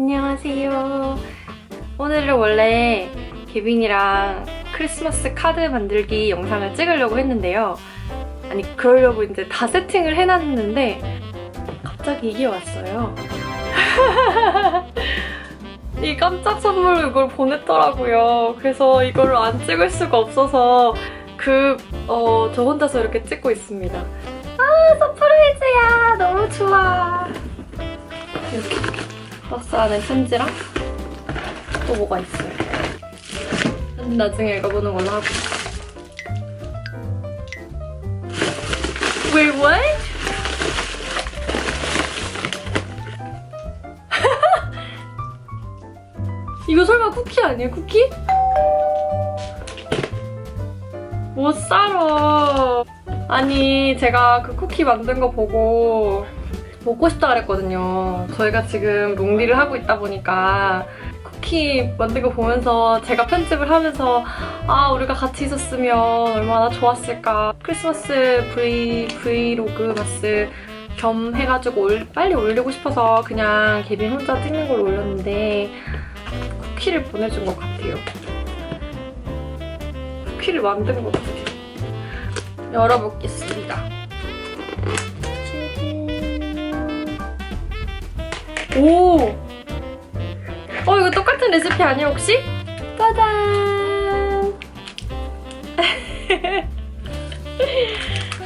안녕하세요. 오늘은 원래 개빈이랑 크리스마스 카드 만들기 영상을 찍으려고 했는데요. 아니, 그러려고 이제 다 세팅을 해놨는데, 갑자기 이게 왔어요. 이 깜짝 선물 이걸 보냈더라고요. 그래서 이걸 안 찍을 수가 없어서 그, 어, 저 혼자서 이렇게 찍고 있습니다. 아, 서프라이즈야! 너무 좋아. 이렇게 박스 안에 편지랑 또 뭐가 있어요. 나중에 읽어보는 걸로 하고. Wait, what? 이거 설마 쿠키 아니에요, 쿠키? 못 살아. 아니, 제가 그 쿠키 만든 거 보고 먹고 싶다 그랬거든요. 저희가 지금 롱디를 하고 있다 보니까 쿠키 거 보면서 제가 편집을 하면서 아, 우리가 같이 있었으면 얼마나 좋았을까. 크리스마스 브이, 브이로그 마스 겸 해가지고 올- 빨리 올리고 싶어서 그냥 개빈 혼자 찍는 걸 올렸는데 쿠키를 보내준 것 같아요. 쿠키를 만든 것 같아요. 열어보겠습니다. 오! 어, 이거 똑같은 레시피 아니야, 혹시? 짜잔!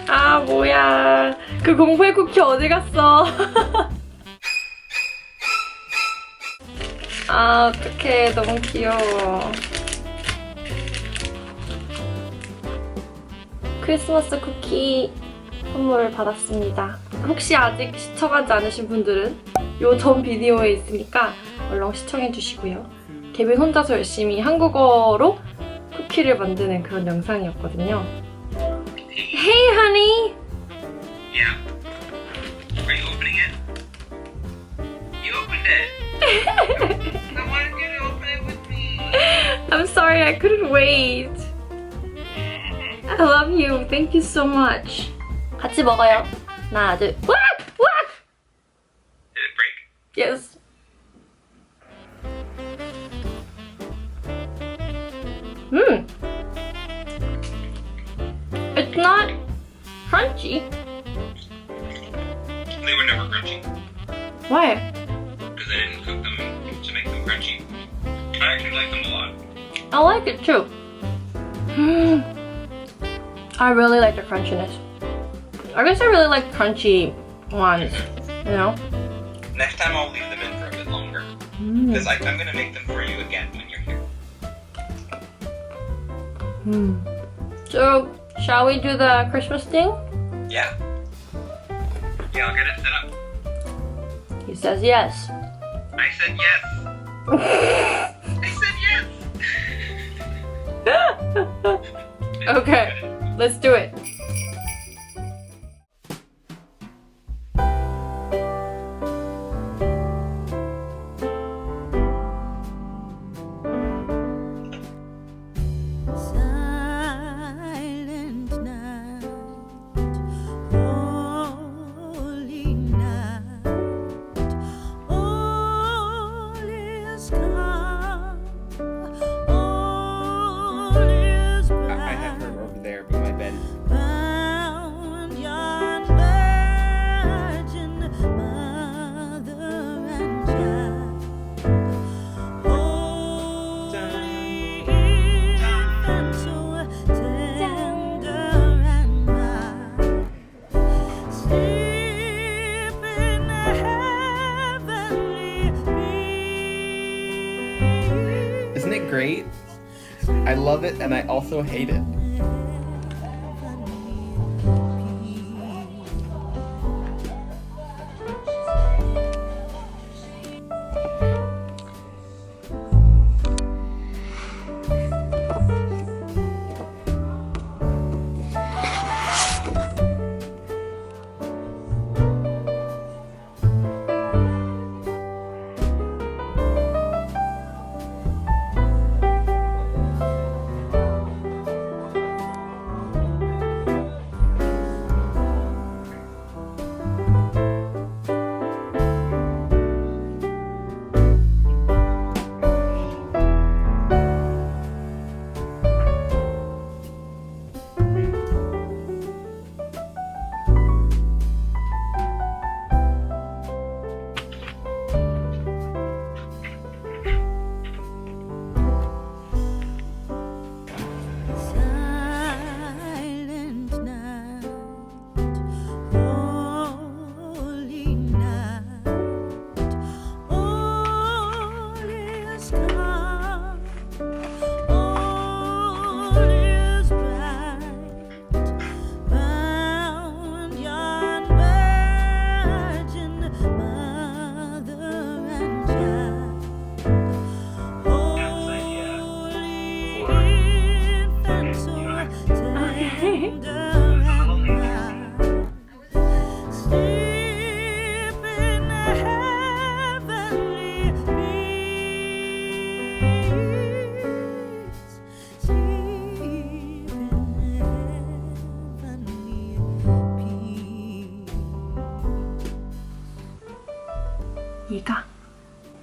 아, 뭐야. 그 공포의 쿠키 어디 갔어? 아, 어떡해. 너무 귀여워. 크리스마스 쿠키 선물을 받았습니다. 혹시 아직 시청하지 않으신 분들은 요 전 비디오에 있으니까 얼른 시청해 주시고요. 개빈 혼자서 열심히 한국어로 쿠키를 만드는 그런 영상이었거든요. Hey, honey. Yeah. Are you opening it? You opened it. I wanted you to open it with me. I'm sorry, I couldn't wait. I love you. Thank you so much. 같이 먹어요. 하나, 둘. 와! Yes. Hmm. It's not crunchy. They were never crunchy Why? because I didn't cook them to make them crunchy. I actually like them a lot. I like it too. Hmm. I really like the crunchiness. I guess I really like crunchy ones. You know? Next time I'll leave them in for a bit longer Mm. because I'm gonna make them for you again when you're here. Hmm. So, shall we do the Christmas thing? Yeah. Yeah, I'll get it set up. He says yes. I said yes. I said yes. Okay, let's do it. Love it and I also hate it. morning.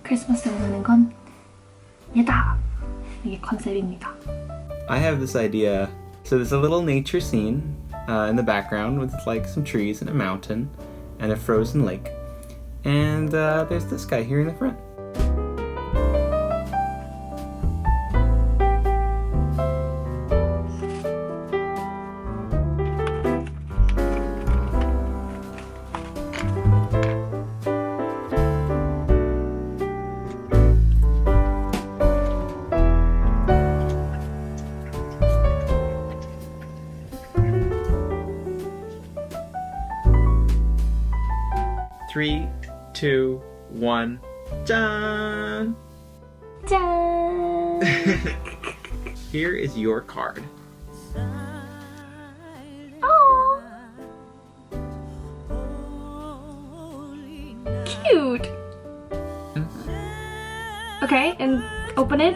크리스마스에 원하는 건 얘다. 이게 컨셉입니다. I have this idea. So there's a little nature scene uh, in the background with like some trees and a mountain and a frozen lake. And uh, there's this guy here in the front. Three, two, one, done. 짠. Here is your card. Oh, cute. Okay, and open it.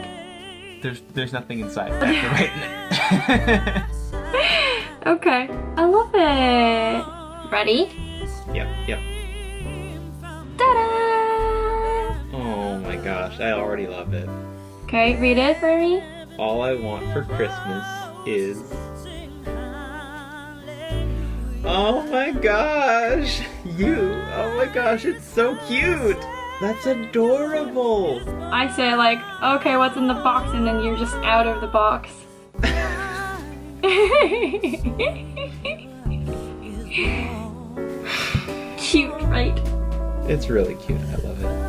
There's there's nothing inside. I have to it. Okay, I love it. Ready? yep, yep. Gosh, I already love it. Okay, read it for me. All I want for Christmas is. Oh my gosh! You! Oh my gosh, it's so cute! That's adorable! I say like, okay, what's in the box, and then you're just out of the box. Cute, right? It's really cute. I love it.